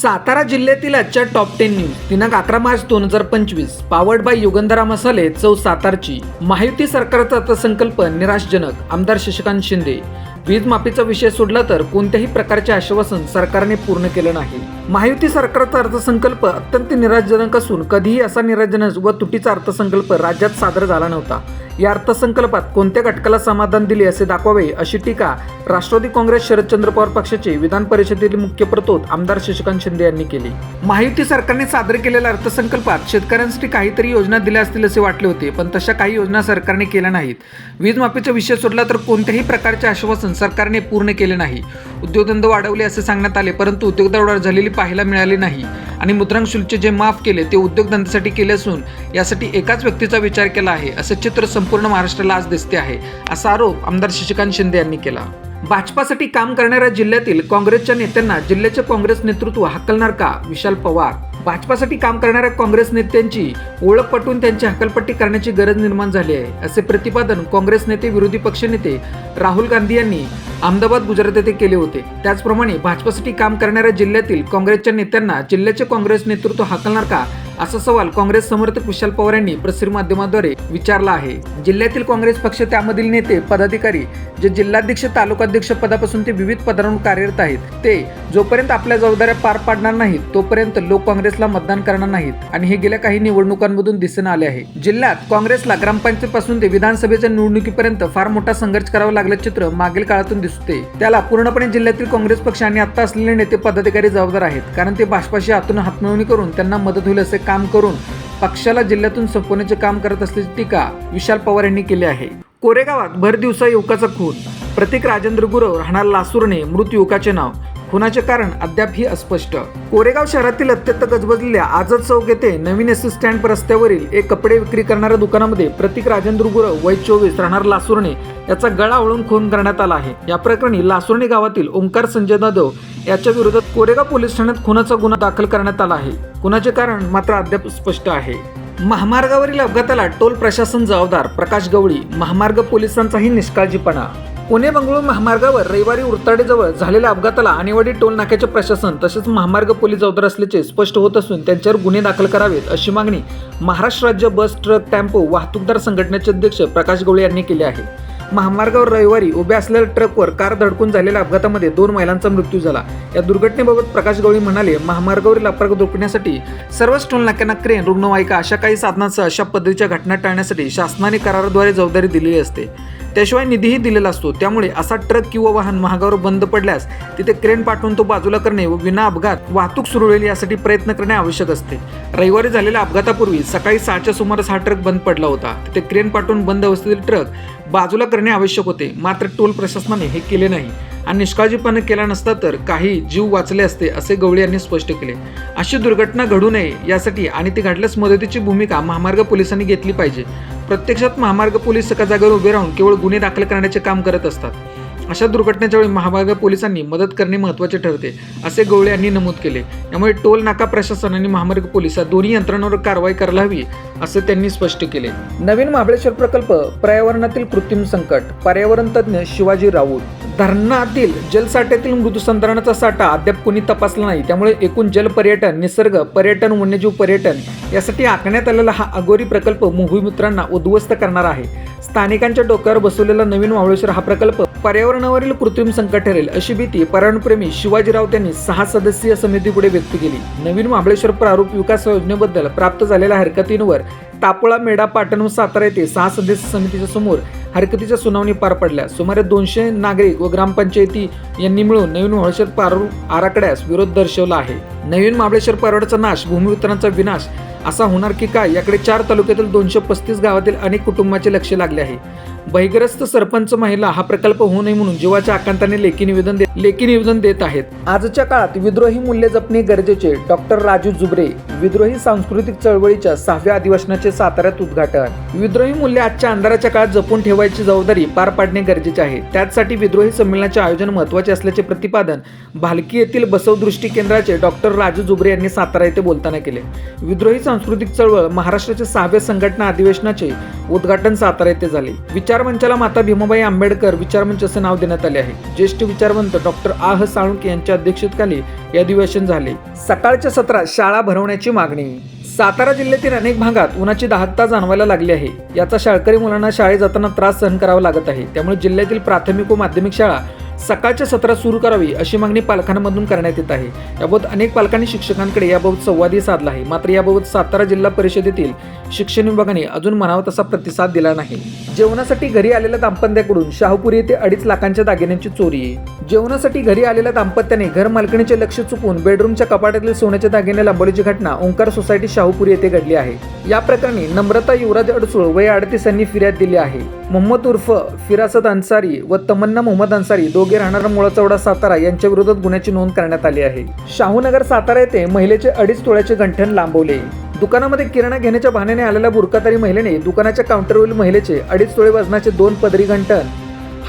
सातारा जिल्ह्यातील आजच्या top ten news दिनांक अकरा मार्च दोन हजार पंचवीस पावर्ड बाय युगंधरा मसाले चौ सातारची. महायुती सरकारचा अर्थसंकल्प निराशजनक आमदार शशिकांत शिंदे. वीज माफीचा विषय सोडला तर कोणत्याही प्रकारचे आश्वासन सरकारने पूर्ण केलं नाही. महायुती सरकारचा अर्थसंकल्प अत्यंत निराशजनक असून कधीही असा निराशजनक व तुटीचा अर्थसंकल्प राज्यात सादर झाला नव्हता. या अर्थसंकल्पात कोणत्या घटकाला समाधान दिले असे दाखवावे अशी टीका राष्ट्रवादी काँग्रेस शरदचंद्र पवार पक्षाचे विधान परिषदेतील मुख्य प्रतोद आमदार शशिकांत शिंदे यांनी केली. महायुती सरकारने सादर केलेल्या अर्थसंकल्पात शेतकऱ्यांसाठी काहीतरी योजना दिल्या असतील असे वाटले होते पण तशा काही योजना सरकारने केल्या नाहीत. वीजमाफीचा विषय सोडला तर कोणत्याही प्रकारचे आश्वासन सरकारने पूर्ण केले नाही. उद्योगधंदे वाढवले असे सांगण्यात आले परंतु उद्योगदार वाढ झालेली पाहायला मिळाली नाही. आणि मुद्रांक शुल्क जे माफ केले ते उद्योगधंद्यासाठी केले असून यासाठी एकाच व्यक्तीचा विचार केला आहे. असे चित्र संपूर्ण महाराष्ट्राला आज दिसते आहे. असा आरोप आमदार शशिकांत शिंदे यांनी केला. भाजपासाठी काम करणाऱ्या जिल्ह्यातील काँग्रेसच्या नेत्यांना जिल्ह्याचे काँग्रेस नेतृत्व हकलणार का? विशाल पवार भाजपासाठी काम करणाऱ्या काँग्रेस नेत्यांची ओळख पटवून त्यांची हकलपट्टी करण्याची गरज निर्माण झाली आहे असे प्रतिपादन काँग्रेस नेते विरोधी पक्षनेते राहुल गांधी यांनी अहमदाबाद गुजरात येथे केले होते. त्याचप्रमाणे भाजपासाठी काम करणाऱ्या जिल्ह्यातील काँग्रेसच्या नेत्यांना जिल्ह्याचे काँग्रेस नेतृत्व हाकलणार का? असा सवाल काँग्रेस समर्थक विशाल पवार यांनी प्रसार माध्यमाद्वारे विचारला आहे. जिल्ह्यातील काँग्रेस पक्ष त्यामधील नेते पदाधिकारी जे जिल्हाध्यक्ष तालुकाध्यक्ष पदापासून ते विविध पदांवर कार्यरत आहेत ते जोपर्यंत आपल्या जबाबदाऱ्या पार पाडणार नाहीत तोपर्यंत लोक काँग्रेसला मतदान करणार नाहीत. आणि हे गेल्या काही निवडणुकांमधून दिसून आले आहे. जिल्ह्यात काँग्रेसला ग्रामपंचायतीपासून ते विधानसभेच्या निवडणुकीपर्यंत फार मोठा संघर्ष करावा लागल्याचे चित्र मागील काळातून दिसते. त्याला पूर्णपणे जिल्ह्यातील काँग्रेस पक्ष आणि आता असलेले नेते पदाधिकारी जबाबदार आहेत. कारण ते भाजपाशी हातून हातमिळवणी करून त्यांना मदत होईल असे काम करून पक्षाला जिल्ह्यातून संपवण्याचे काम करत असल्याची टीका विशाल पवार यांनी केली आहे. कोरेगावात भर दिवसा युवकाचा खून. प्रतीक राजेंद्र गुरव राहणार लासूरने मृत युवकाचे नाव. खुनाचे कारण अद्याप ही अस्पष्ट. कोरेगाव शहरातील अत्यंत गजबजलेल्या आझाद चौक येथे नवीन एस स्टँड रस्त्यावरील एक कपडे विक्री करणाऱ्या दुकानामध्ये प्रतीक राजेंद्र गुरव वय चोवीस राहणार लासूरणे याचा गळा ओळून खून करण्यात आला आहे. या प्रकरणी लासूरणे गावातील ओंकार संजय जाधव याच्या विरोधात कोरेगाव पोलीस ठाण्यात खुनाचा गुन्हा दाखल करण्यात आला आहे. खुनाचे कारण मात्र अद्याप स्पष्ट आहे. महामार्गावरील अपघाताला टोल प्रशासन जबाबदार प्रकाश गवळी महामार्ग पोलिसांचाही निष्काळजीपणा. पुणे बंगळूर महामार्गावर रविवारी उरताडेजवळ झालेल्या अपघाताला आणेवाडी टोल नाक्याचे प्रशासन तसेच महामार्ग पोलीस जबाबदार असल्याचे स्पष्ट होत असून त्यांच्यावर गुन्हे दाखल करावेत अशी मागणी महाराष्ट्र राज्य बस ट्रक टेम्पो वाहतूकदार संघटनेचे अध्यक्ष प्रकाश गवळे यांनी केली आहे. महामार्गावर रविवारी उभ्या असलेल्या ट्रकवर कार धडकून झालेल्या अपघातामध्ये दोन महिलांचा मृत्यू झाला. या दुर्घटनेबाबत प्रकाश गवळी म्हणाले महामार्गावरील अपघात रोखण्यासाठी सर्वच टोल नाक्यांना क्रेन रुग्णवाहिका अशा काही साधनांसह अशा पद्धतीच्या घटना टाळण्यासाठी शासनाने कराराद्वारे जबाबदारी दिलेली असते. त्याशिवाय निधीही दिलेला असतो. त्यामुळे असा ट्रक किंवा वाहन महागावर बंद पडल्यास तिथे क्रेन पाठवून तो बाजूला करणे व विना अपघात वाहतूक सुरू होईल यासाठी प्रयत्न करणे आवश्यक असते. रविवारी झालेल्या अपघातापूर्वी सकाळी सहाच्या सुमारास हा ट्रक बंद पडला होता. तिथे क्रेन पाठवून बंद अवस्थेतील ट्रक बाजूला करणे आवश्यक होते. मात्र टोल प्रशासनाने हे केले नाही. आणि निष्काळजीपणे केला नसता तर काही जीव वाचले असते असे गवळी यांनी स्पष्ट केले. अशी दुर्घटना घडू नये यासाठी आणि ती घडल्यास मदतीची भूमिका महामार्ग पोलिसांनी घेतली पाहिजे. प्रत्यक्षात महामार्ग पोलीस एका जागेवर उभे राहून केवळ गुन्हे दाखल करण्याचे काम करत असतात. अशा दुर्घटनेच्या वेळी महामार्ग पोलिसांनी मदत करणे महत्त्वाचे ठरते असे गवळे यांनी नमूद केले. त्यामुळे टोल नाका प्रशासन आणि महामार्ग पोलीस या दोन्ही यंत्रणांवर कारवाई करायला हवी असे त्यांनी स्पष्ट केले. नवीन महाबळेश्वर प्रकल्प पर्यावरणातील कृत्रिम संकट. पर्यावरण तज्ज्ञ शिवाजी राऊत. धरणातील जलसाठ्यातील मृदू संधारणाचा साठा अद्याप कोणी तपासला नाही. त्यामुळे एकूण जल पर्यटन निसर्ग पर्यटन वन्यजीव पर्यटन यासाठी आखण्यात आलेला हा अगोरी प्रकल्प भूमिपुत्रांना उद्ध्वस्त करणार आहे. स्थानिकांच्या डोक्यावर बसवलेला नवीन महाबळेश्वर हा प्रकल्प पर्यावरणावरील कृत्रिम संकट ठरेल अशी भीती पर्यावरणप्रेमी शिवाजी राऊत यांनी सहा सदस्यीय समितीपुढे व्यक्त केली. नवीन महाबळेश्वर प्रारूप विकास योजनेबद्दल प्राप्त झालेल्या हरकतींवर तापोळा मेढा पाटण व सातारा येथे सहा सदस्य समितीच्या समोर हरकतीच्या सुनावणी पार पडल्या. सुमारे दोनशे नागरिक व ग्रामपंचायती यांनी मिळून नवीन महाबळेश्वर प्रारूप आराखड्यास विरोध दर्शवला आहे. नवीन महाबळेश्वर परवडचा नाश भूमिवितरणाचा विनाश असा होणार की काय? याकडे चार तालुक्यातील दोनशे पस्तीस गावातील अनेक कुटुंबाचे लक्ष लागले आहे. बहिग्रस्त सरपंच महिला हा प्रकल्प होऊ नये म्हणून जीवाच्या आकांताने लेखी निवेदन दे लेखी निवेदन देत आहेत. आजच्या काळात विद्रोही मूल्य जपणे गरजेचे डॉक्टर राजू जुबरे विद्रोही सांस्कृतिक चळवळीच्या सहाव्या अधिवेशनाचे साताऱ्यात उद्घाटन. विद्रोही मूल्य आजच्या अंधाराच्या काळात जपून ठेवायची जबाबदारी पार पाडणे गरजेचे आहे. त्याचसाठी विद्रोही संमेलनाचे आयोजन महत्त्वाचे असल्याचे प्रतिपादन भालकी येथील बसवदृष्टी केंद्राचे डॉक्टर राजू जुबरे यांनी सातारा येथे बोलताना केले. विद्रोही सांस्कृतिक चळवळ महाराष्ट्राचे सहाव्या संघटना अधिवेशनाचे उद्घाटन सातारा येथे झाले. विचार विचारमंचाला माता भीमाबाई आंबेडकर विचारमंच असे नाव देण्यात आले आहे. ज्येष्ठ विचारवंत डॉक्टर आह साळुंके यांच्या अध्यक्षतेखाली हे अधिवेशन झाले. सकाळच्या सत्रात शाळा भरवण्याची मागणी. सातारा जिल्ह्यातील अनेक भागात उन्हाची दाहकता जाणवायला लागली आहे. याचा शाळकरी मुलांना शाळेत जाताना त्रास सहन करावा लागत आहे. त्यामुळे जिल्ह्यातील प्राथमिक व माध्यमिक शाळा सकाळच्या सत्रात सुरू करावी अशी मागणी पालकांमधून करण्यात येत आहे. याबाबत अनेक पालकांनी शिक्षकांकडे याबाबत संवादही साधला आहे. मात्र याबाबत सातारा जिल्हा परिषदेतील शिक्षण विभागाने अजून म्हणावा तसा प्रतिसाद दिला नाही. जेवणासाठी घरी आलेल्या दाम्पत्याकडून शाहपुरी येथे अडीच लाखांच्या दागिन्यांची चोरी. जेवणासाठी घरी आलेल्या दाम्पत्याने घर मालकणीचे लक्ष चुकून बेडरूमच्या कपाटातील सोन्याचे दागिने लांबवल्याची घटना ओंकार सोसायटी शाहूपुरी येथे घडली आहे. या प्रकरणी नम्रता युवराज अडसूळ वय अडतीस यांनी फिर्याद दिली आहे. मोहम्मद उर्फ फिरासत अन्सारी व तमन्ना मोहम्मद अन्सारी दोघे राहणारा मुळाचौडा सातारा यांच्या विरोधात गुन्ह्याची नोंद करण्यात आली आहे. शाहूनगर सातारा येथे महिलेचे अडीच तोळ्याचे गंठण लांबवले. दुकानामध्ये किराणा घेण्याच्या बहाण्याने आलेल्या बुरकातारी महिलेने दुकानाच्या काउंटरवरील महिलेचे अडीच तोळे वजनाचे दोन पदरी गंठण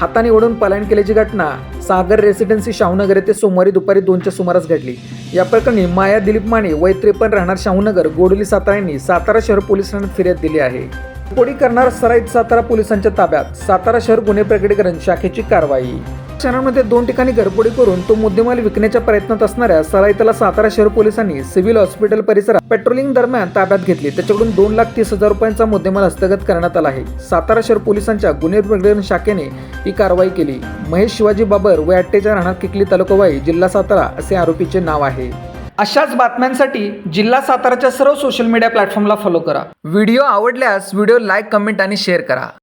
हाताने ओढून पलायन केल्याची घटना सागर रेसिडेन्सी शाहूनगर येथे सोमवारी दुपारी दोनच्या सुमारास घडली. या प्रकरणी माया दिलीप माने वय त्रेपन्न राहणार शाहूनगर गोडोली सातारा यांनी सातारा शहर पोलीस ठाण्यात फिर्याद दिली आहे. कोडी करणार सराईत सातारा पोलिसांच्या ताब्यात सातारा शहर गुन्हे प्रकटीकरण शाखेची कारवाई. शहरामध्ये दोन ठिकाणी घरपोडी करून तो मुद्देमाल विकण्याच्या प्रयत्नात असणाऱ्या सराईतला सातारा शहर पोलिसांनी सिव्हिल हॉस्पिटल परिसरात पेट्रोलिंग दरम्यान ताब्यात घेतली. त्याच्याकडून दोन लाख तीस हजार रुपयांचा मुद्देमाल हस्तगत करण्यात आला आहे. सातारा शहर पोलिसांच्या गुन्हे प्रकटीकरण शाखेने ही कारवाई केली. महेश शिवाजी बाबर व अट्टेच्या राहणार किकली तालुकाबाई जिल्हा सातारा असे आरोपीचे नाव आहे. अशाच बातम्यांसाठी जिल्हा साताराच्या सर्व सोशल मीडिया प्लॅटफॉर्मला फॉलो करा. व्हिडिओ आवडल्यास व्हिडिओ लाईक कमेंट आणि शेअर करा.